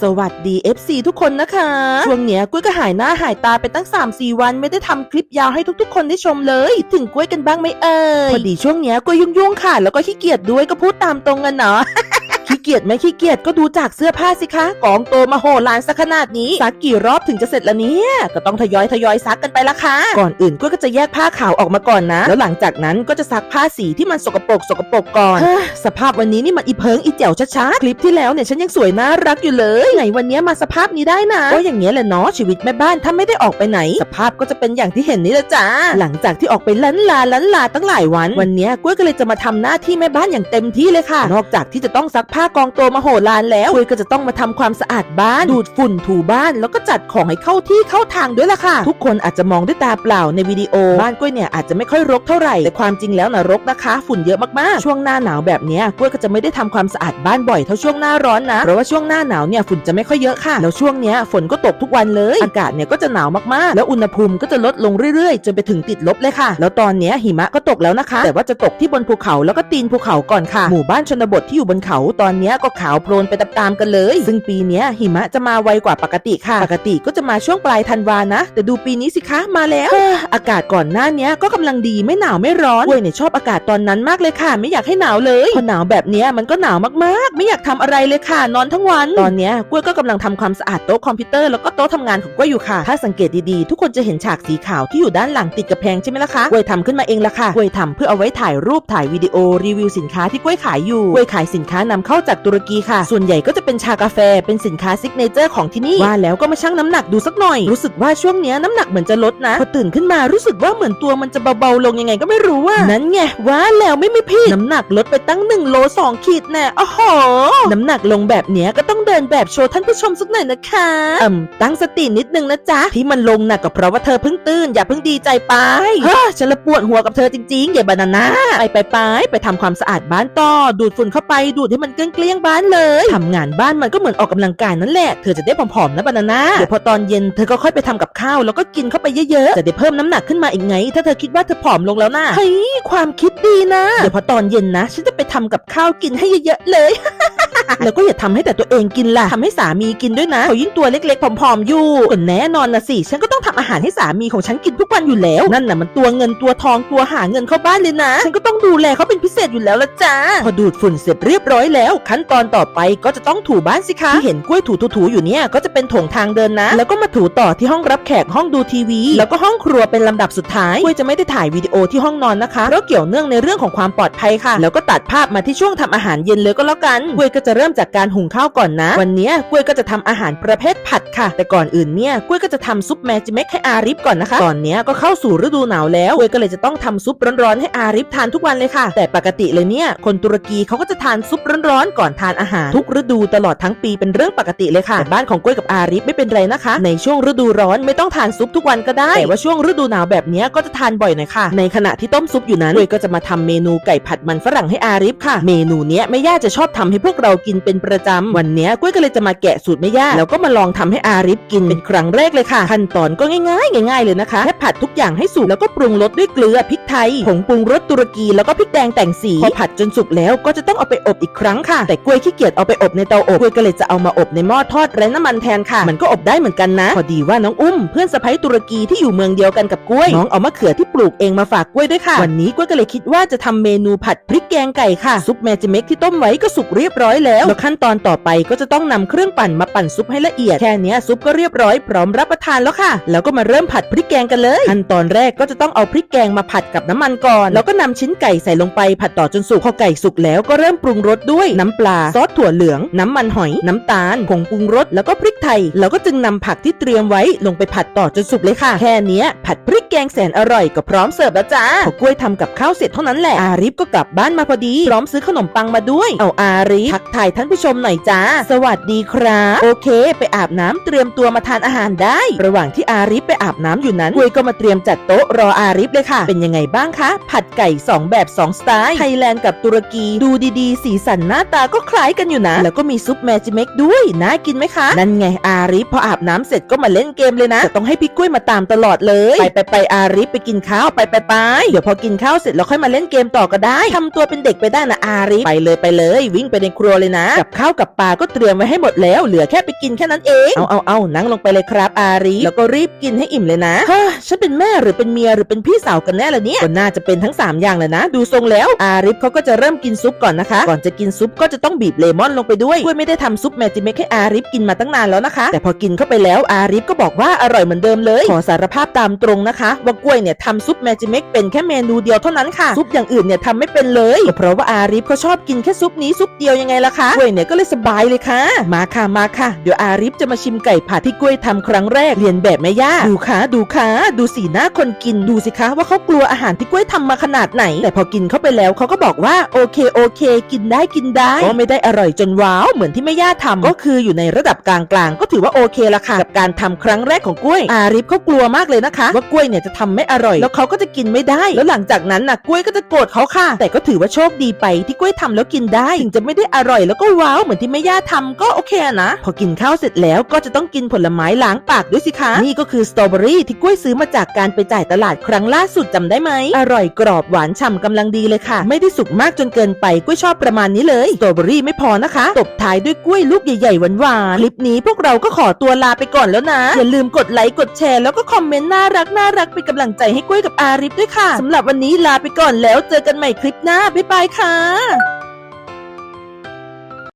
สวัสดี FC ทุกคนนะคะ ช่วงเนี้ยกล้วยก็หายหน้าหายตาไปตั้ง 3-4 วันไม่ได้ทำคลิปยาวให้ทุกๆ คนได้ชมเลย ถึงกล้วยกันบ้างไหมเอ่ยพอดีช่วงเนี้ยกล้วยยุ่งๆค่ะ แล้วก็ขี้เกียจด้วยก็พูดตามตรงกันเนาะ เกียจไหมขี้เกียจก็ดูจากเสื้อผ้าสิคะกองโตมาโหฬารสักขนาดนี้ซักกี่รอบถึงจะเสร็จละเนี่ย ก็ต้องทยอยทยอยซักกันไปละค่ะ ก่อนอื่นกล้วยก็จะแยกผ้าขาวออกมาก่อนนะ แล้วหลังจากนั้นก็จะซักผ้าสีที่มันสกปรกสกปรกก่อนเฮ้ยสภาพวันนี้นี่มันอีเพิงอีแจ๋วชัดๆคลิปที่แล้วเนี่ยฉันยังสวยน่ารักอยู่เลยไหนวันนี้มาสภาพนี้ได้นะก็อย่างเงี้ยแหละเนาะชีวิตแม่บ้านถ้าไม่ได้ออกไปไหน สภาพก็จะเป็นอย่างที่เห็นนี่แหละจ้าหลังจากที่ออกไปลันลาลันลาตั้งหลายวัน วันเนี้ยกล้วยก็เลยจะมาทำหน้าที่แม่บ้านอย่างเต็มที่เลยค่ะ นอกจากที่จะต้องซักผ้ากองโตมาโหฬารแล้วกล้วยก็จะต้องมาทำความสะอาดบ้าน ดูดฝุ่นถูบ้าน แล้วก็จัดของให้เข้าที่เข้าทางด้วยล่ะค่ะ ทุกคนอาจจะมองด้วยตาเปล่าในวิดีโอ บ้านกล้วยเนี่ยอาจจะไม่ค่อยรกเท่าไหร่แต่ความจริงแล้วนะรกนะคะ ฝุ่นเยอะมากๆ ช่วงหน้าหนาวแบบนี้กล้วยก็จะไม่ได้ทำความสะอาดบ้านบ่อยเท่าช่วงหน้าร้อนนะเพราะว่าช่วงหน้าหนาวเนี่ยฝุ่นจะไม่ค่อยเยอะค่ะแล้วช่วงเนี้ยฝนก็ตกทุกวันเลยอากาศเนี่ยก็จะหนาวมากๆ แล้วอุณหภูมิก็จะลดลงเรื่อยๆ จนไปถึงติดลบเลยค่ะ แล้วตอนเนี้ยหิมะก็ตกแล้วนะคะ แต่ว่าจะตกที่บนภูเขาแล้วก็ตีนภูเขาก่อนค่ะหมู่บ้านชนบทที่อยู่บนเขาตอนนี้ก็ขาวโพลนไปตามๆกันเลย ซึ่งปีนี้หิมะจะมาไวกว่าปกติค่ะ ปกติก็จะมาช่วงปลายธันวานะ แต่ดูปีนี้สิคะมาแล้ว อากาศก่อนหน้านี้ก็กำลังดีไม่หนาวไม่ร้อนเว้ยเนี่ยชอบอากาศตอนนั้นมากเลยค่ะ ไม่อยากให้หนาวเลยพอหนาวแบบนี้มันก็หนาวมากๆ ไม่อยากทำอะไรเลยค่ะ นอนทั้งวัน ตอนนี้กล้วยก็กำลังทำความสะอาดโต๊ะคอมพิวเตอร์แล้วก็โต๊ะทำงานของกล้วยอยู่ค่ะ ถ้าสังเกตดีๆ ทุกคนจะเห็นฉากสีขาวที่อยู่ด้านหลังติดกับแพงใช่ไหมล่ะคะกล้วยทำขึ้นมาเองล่ะค่ะกล้วยทำเพื่อเอาไว้ถ่ายรูปถ่ายวิดีโอรีวิวสินค้าที่กล้วยขายอยู่กล้วยขายสินค้านำเข้าจากตุรกีค่ะ ส่วนใหญ่ก็จะเป็นชากาแฟ เป็นสินค้าซิกเนเจอร์ของที่นี่ ว่าแล้วก็มาชั่งน้ำหนักดูสักหน่อย รู้สึกว่าช่วงเนี้ยน้ำหนักเหมือนจะลดนะ พอตื่นขึ้นมารู้สึกว่าเหมือนตัวมันจะเบาๆลงยังไงก็ไม่รู้ว่า นั้นไงว่าแล้วไม่มีผิดน้ำหนักลดไปตั้ง1โล2ขีดแน่โอ้โห น้ำหนักลงแบบเนี้ยก็ต้องเดินแบบโชว์ท่านผู้ชมสักหน่อยนะคะอืมตั้งสตินิดนึงนะจ๊ะที่มันลงหนักก็เพราะว่าเธอเพิ่งตื่นอย่าเพิ่งดีใจไปเฮ้อฉันละปวดหัวกับเธอจริงๆอย่าบานาน่าไปไปไปไปทำความสะอาดบ้านต่อดูดฝุ่นเข้าไปดูดให้มันเกลี้ยงๆบ้านเลยทำงานบ้านมันก็เหมือนออกกำลังกายนั่นแหละเธอจะได้ผอมๆนะบานาน่าเดี๋ยวพอตอนเย็นเธอก็ค่อยไปทำกับข้าวแล้วก็กินเข้าไปเยอะๆจะได้เพิ่มน้ำหนักขึ้นมาอีกไง ถ้าเธอคิดว่าเธอผอมลงแล้วนะเฮ้ยความคิดดีนะเดี๋ยวพอตอนเย็นนะฉันจะไปทำกับข้าวกินให้เยอะๆเลย แล้วก็อย่าทำให้แต่ตัวเองกินล่ะทำให้สามีกินด้วยนะเขายิ่งตัวเล็กๆผอมๆอยู่ก็แน่นอนนะสิฉันก็ต้องทำอาหารให้สามีของฉันกินทุกวันอยู่แล้วนั่นน่ะมันตัวเงินตัวทองตัวหาเงินเข้าบ้านเลยนะ ฉันก็ต้องดูแลเขาเป็นพิเศษอยู่แล้วละจ้าพอดูดฝุ่นเสร็จเรียบร้อยแล้วขั้ั้นตอนต่อไปก็จะต้องถูบ้านสิคะที่เห็นกล้วยถูๆๆอยู่เนี่ยก็จะเป็นโถงทางเดินนะ แล้วก็มาถูต่อที่ห้องรับแขกห้องดูทีวี แล้วก็ห้องครัวเป็นลำดับสุดท้ายกล้วยจะไม่ได้ถ่ายวิดีโอที่ห้องนอนนะคะเพราะเกี่ยวเนื่องในเรื่องของความปลอดภัยค่ะ แล้วก็ตัดภาพมาที่ช่วงทำอาหารเย็นเลยก็แล้วกันกล้วยก็จะเริ่มจากการหุงข้าวก่อนนะ วันนี้กล้วยก็จะทำอาหารประเภทผัดค่ะ แต่ก่อนอื่นเนี่ยกล้วยก็จะทำซุปแมจิเมกให้อาริฟก่อนนะคะตอนเนี้ยก็เข้าสู่ฤดูหนาวแล้วกล้วยก็เลยจะต้องทำซุปร้อนๆให้อาริฟทานทุกวันเลยค่ะ แต่ปกติเลยเนี่ยคนตุรกีเขาก็จะทานซุปร้อนๆก่อนทานอาหาร ทุกฤดูตลอดทั้งปีเป็นเรื่องปกติเลยค่ะแต่บ้านของกล้วยกับอาริฟไม่เป็นไรนะคะ ในช่วงฤดูร้อนไม่ต้องทานซุปทุกวันก็ได้ แต่ว่าช่วงฤดูหนาวแบบเนี้ยก็จะทานบ่อยหน่อยค่ะ ในขณะที่ต้มซุปอยู่นั้นกล้วยก็จะมาทำเมนูไก่ผัดมันฝรั่งให้อาริฟค่ะ เมนูเนี้ยแม่ย่าจะชอบทำให้พวกเรากินเป็นประจำวันเนี้ยกล้วยก็เลยจะมาแกะสูตรแม่ย่าแล้วก็มาลองทำให้อาริฟกินเป็นครั้งแรกเลยค่ะ ขั้นตอนก็ง่ายๆง่าย ๆเลยนะคะแค่ผัดทุกอย่างให้สุกแล้วก็ปรุงรสด้วยเกลือพริกไทยผงปรุงรสตุรกีแล้วก็พริกแดงแต่งสีพอผัดจนสุกแล้วก็จะต้องเอาไปอบอีกครั้งค่ะแต่กล้วยขี้เกียจเอาไปอบในเตาอบกล้วยก็เลยจะเอามาอบในหม้อทอดไร้น้ำมันแทนค่ะ มันก็อบได้เหมือนกันนะ พอดีว่าน้องอุ้ม เพื่อนสะใภ้ตุรกีที่อยู่เมืองเดียวกันกับกล้วย น้องเอามะเขือที่ปลูกเองมาฝากกล้วยด้วยค่ะ วันนี้กล้วยก็เลยคิดว่าจะทำเมนูผัดพริกแกงไก่ค่ะ ซุปแมจิเมกที่ต้มไว้ก็สุกเรียบร้อยแล้วแล้วขั้นตอนต่อไปก็จะต้องนำเครื่องปั่นมาปั่นซุปให้ละเอียดแค่นี้ซุปก็เรียบร้อยพร้อมรับประทานแล้วค่ะ แล้วก็มาเริ่มผัดพริกแกงกันเลยขั้นตอนแรกก็จะต้องเอาพริกแกงมาผัดกับน้ำมันก่อน แล้วก็นำชิ้นไก่ใส่ลงไปผัดต่อจนสุกพอไก่สุกแล้วก็เริ่มปรุงรสด้วยน้ำปลา ซอสถั่วเหลือง น้ำมันหอย น้ำตาลผงปรุงรสแล้วก็พริก ไทยแล้วก็จึงนำผักที่เตรียมไว้ลงไปผัดต่อจนสุกเลยค่ะ แค่นี้ผัดพริกแกงแสนอร่อยก็พร้อมเสิร์ฟแล้วจ้าพอกล้วยทำกับข้าวเสร็จเท่านั้นแหละอาริฟก็กลับบ้านมาพอดี พร้อมซื้อขนมปังมาด้วย เอาอาริฟทักทายท่านผู้ชมหน่อยจ้า สวัสดีครับ โอเค ไปอาบน้ำเตรียมตัวมาทานอาหารได้ ระหว่างที่อาริฟไปอาบน้ำอยู่นั้นกล้วยก็มาเตรียมจัดโต๊ะรออาริฟเลยค่ะ เป็นยังไงบ้างคะ ผัดไก่ 2 แบบ 2 สไตล์ ไทยแลนด์กับตุรกีดูดีๆ สีสันหน้าตาก็คล้ายกันอยู่นะ แล้วก็มีซุปแมจิเมกด้วยน่ากินไหมคะ นั่นไงอาริพออาบน้ำเสร็จก็มาเล่นเกมเลยนะแต่ต้องให้พี่กล้วยมาตามตลอดเลย ไปไปไปอาริไปกินข้าวไปไปไปเดี๋ยวพอกินข้าวเสร็จเราค่อยมาเล่นเกมต่อก็ได้ทำตัวเป็นเด็กไปได้นะอาริไปเลยไปเลย วิ่งไปในครัวเลยนะ กับข้าวกับปลาก็เตรียมไว้ให้หมดแล้ว เหลือแค่ไปกินแค่นั้นเอง เอาเอาเอานั่งลงไปเลยครับอาริแล้วก็รีบกินให้อิ่มเลยนะฮ้อฉันเป็นแม่หรือเป็นเมียหรือเป็นพี่สาวกันแน่ละเนี่ยก็น่าจะเป็นทั้งสามอย่างเลยนะ ดูทรงแล้ว อาริฟเขาก็จะเริ่มกินซุปก่อนนะคะ ก่อนจะกินซุปก็จะต้องบีบเลมอนลงไปด้วยกล้วยไม่ได้ทำซุปแมจิเมกให้อาริฟกินมาตั้งนานแล้วนะคะ แต่พอกินเข้าไปแล้วอาริฟก็บอกว่าอร่อยเหมือนเดิมเลย ขอสารภาพตามตรงนะคะ ว่ากล้วยเนี่ยทำซุปแมจิเมกเป็นแค่เมนูเดียวเท่านั้นค่ะ ซุปอย่างอื่นเนี่ยทำไม่เป็นเลย เพราะว่าอาริฟเขาชอบกินแค่ซุปนี้ซุปเดียวยังไงล่ะคะกล้วยเนี่ยก็เลยสบายเลยค่ะ มาค่ะมาค่ะ เดี๋ยวอาริฟจะมาชิมไก่ผัดที่กล้วยทำครั้งแรกเรียนแบบแม่ย่าดูค่ะดูค่ะดูสีหน้าคนกินดูสิคะว่าเขากลัวอาหารที่กล้วยทำมาขนาดไหน แต่พอกินเข้าไปแล้วเขาก็บอกว่าโอเคโอเค กินได้กินได้ก็ไม่ได้อร่อยจนว้าวเหมือนที่แม่ย่าทำก็คืออยู่ในระดับกลางๆก็ถือว่าโอเคละค่ะ กับการทำครั้งแรกของกล้วย อาริฟเขากลัวมากเลยนะคะ ว่ากล้วยเนี่ยจะทำไม่อร่อย แล้วเขาก็จะกินไม่ได้ แล้วหลังจากนั้นน่ะกล้วยก็จะโกรธเขาค่ะ แต่ก็ถือว่าโชคดีไปที่กล้วยทำแล้วกินได้ถึงจะไม่ได้อร่อยแล้วก็ว้าวเหมือนที่แม่ย่าทำก็โอเคนะ พอกินข้าวเสร็จแล้วก็จะต้องกินผลไม้ล้างปากด้วยสิคะนี่ก็คือสตรอเบอรี่ที่กล้วยซื้อมาจากการไปจ่ายตลาดครั้งล่าสุดจำได้ไหมอร่อยกรอบหวานฉ่ำกำลังดีเลยค่ะ ไม่ได้สุกมากจนเกินไปกล้วยชอบประมาณนี้เลยสตรอเบอรี่ไม่พอนะคะ ตบท้ายด้วยกล้วยลูกใหญ่ๆหวานๆคลิปนี้พวกเราก็ขอตัวลาไปก่อนแล้วนะ อย่าลืมกดไลค์กดแชร์แล้วก็คอมเมนต์น่ารักน่ารักเป็นกำลังใจให้กล้วยกับอาริฟด้วยค่ะสำหรับวันนี้ลาไปก่อนแล้วเจอกันใหม่คลิปหน้าบ๊ายบายค่ะ